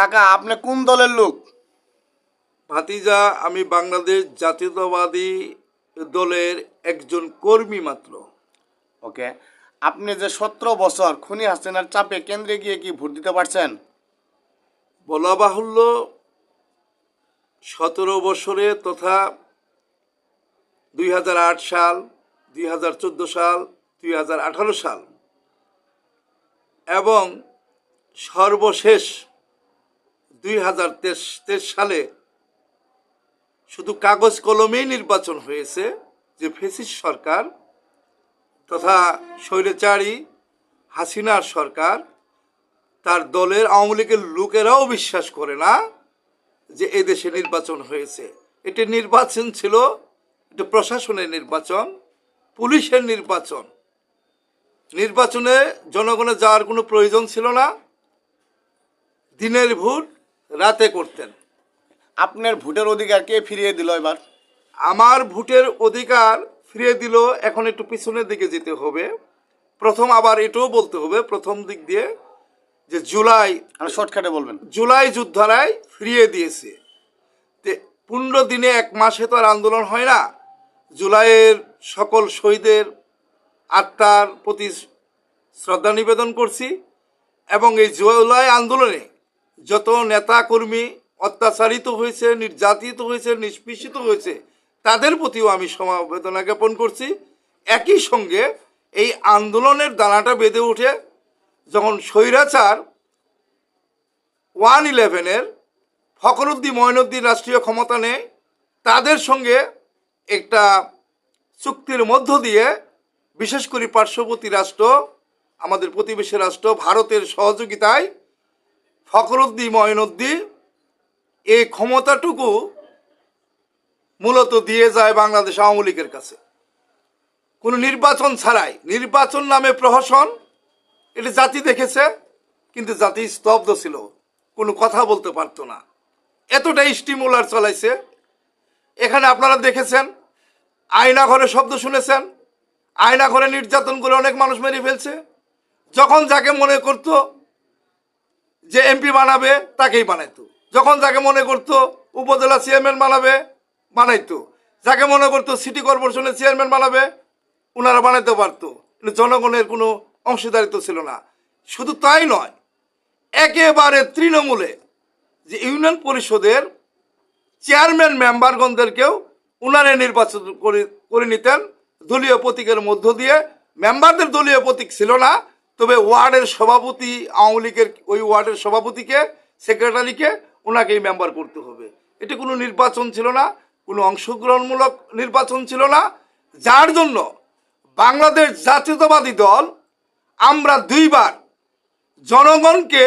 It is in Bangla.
কাকা আপনি কোন দলের লোক? ভাতিজা আমি বাংলাদেশ জাতীয়তাবাদী দলের একজন কর্মী মাত্র। ওকে। আপনি যে সতেরো বছর খুনি হাসিনার চাপে কেন্দ্রে গিয়ে কি ভোট দিতে পারছেন? বলা বাহুল্য সতেরো বছরে তথা দুই হাজার আট সাল দুই হাজার চোদ্দ সাল দুই হাজার আঠারো সাল। এবং সর্বশেষ দুই সালে শুধু কাগজ কলমেই নির্বাচন হয়েছে, যে ফেসিস সরকার তথা স্বৈরাচারী হাসিনার সরকার, তার দলের আওয়ামী লীগের লোকেরাও বিশ্বাস করে না যে এই দেশে নির্বাচন হয়েছে। এটি নির্বাচন ছিল, এটা প্রশাসনের নির্বাচন, পুলিশের নির্বাচন। নির্বাচনে জনগণের যাওয়ার কোনো প্রয়োজন ছিল না। দিনের ভোট রাতে করতেন। আপনার ভোটের অধিকার কে ফিরিয়ে দিল এবার? আমার ভোটের অধিকার ফিরিয়ে দিল এখন একটু পিছনের দিকে যেতে হবে। প্রথম আবার এটাও বলতে হবে প্রথম দিক দিয়ে যে জুলাই আর শর্টকাটে বলবেন। জুলাই যুদ্ধারায় ফিরিয়ে দিয়েছে। পনেরো দিনে এক মাসে তো আর আন্দোলন হয় না। জুলাইয়ের সকল শহীদের আত্মার প্রতি শ্রদ্ধা নিবেদন করছি এবং এই জুলাই আন্দোলনে যত নেতাকর্মী অত্যাচারিত হয়েছে, নির্যাতিত হয়েছে, নিষ্পেষিত হয়েছে, তাদের প্রতিও আমি সমবেদনা জ্ঞাপন করছি। একই সঙ্গে এই আন্দোলনের দানাটা বেঁধে উঠে যখন স্বৈরাচার ওয়ান ইলেভেনের ফখরুদ্দিন ময়নুদ্দিন রাষ্ট্রীয় ক্ষমতা নেয় তাদের সঙ্গে একটা চুক্তির মধ্য দিয়ে বিশেষ করে পার্শ্ববর্তী রাষ্ট্র, আমাদের প্রতিবেশী রাষ্ট্র, ভারতের সহযোগিতায় ফখরুদ্দিন মঈনুদ্দিন এই ক্ষমতাটুকু মূলত দিয়ে যায় বাংলাদেশ আওয়ামী লীগের কাছে। কোনো নির্বাচন ছাড়াই, নির্বাচন নামে প্রহসন, এটা জাতি দেখেছে, কিন্তু জাতি স্তব্ধ ছিল, কোনো কথা বলতে পারতো না। এতটাই স্টিমুলার চালাইছে। এখানে আপনারা দেখেছেন, আয়না ঘরে শব্দ শুনেছেন, আয়না ঘরে নির্যাতন করে অনেক মানুষ মেরে ফেলছে। যখন যাকে মনে করতো যে এমপি বানাবে, তাকেই বানাইতো। যখন যাকে মনে করতো উপজেলা চেয়ারম্যান বানাবে, বানাইতো। যাকে মনে করতো সিটি কর্পোরেশনের চেয়ারম্যান বানাবে ওনারা বানাইতে পারতো। কিন্তু জনগণের কোনো অংশীদারিত্ব ছিল না। শুধু তাই নয়, একেবারে তৃণমূলে যে ইউনিয়ন পরিষদের চেয়ারম্যান মেম্বারগণদেরকেও উনারে নির্বাচন করে করে নিতেন। দলীয় প্রতীকের মধ্য দিয়ে। মেম্বারদের দলীয় প্রতীক ছিল না তবে ওয়ার্ডের সভাপতি, আওয়ামী লীগের ওই ওয়ার্ডের সভাপতিকে, সেক্রেটারিকে ওনাকেই মেম্বার করতে হবে। এটি কোনো নির্বাচন ছিল না, কোনো অংশগ্রহণমূলক নির্বাচন ছিল না। যার জন্য বাংলাদেশ জাতীয়তাবাদী দল, আমরা দুইবার জনগণকে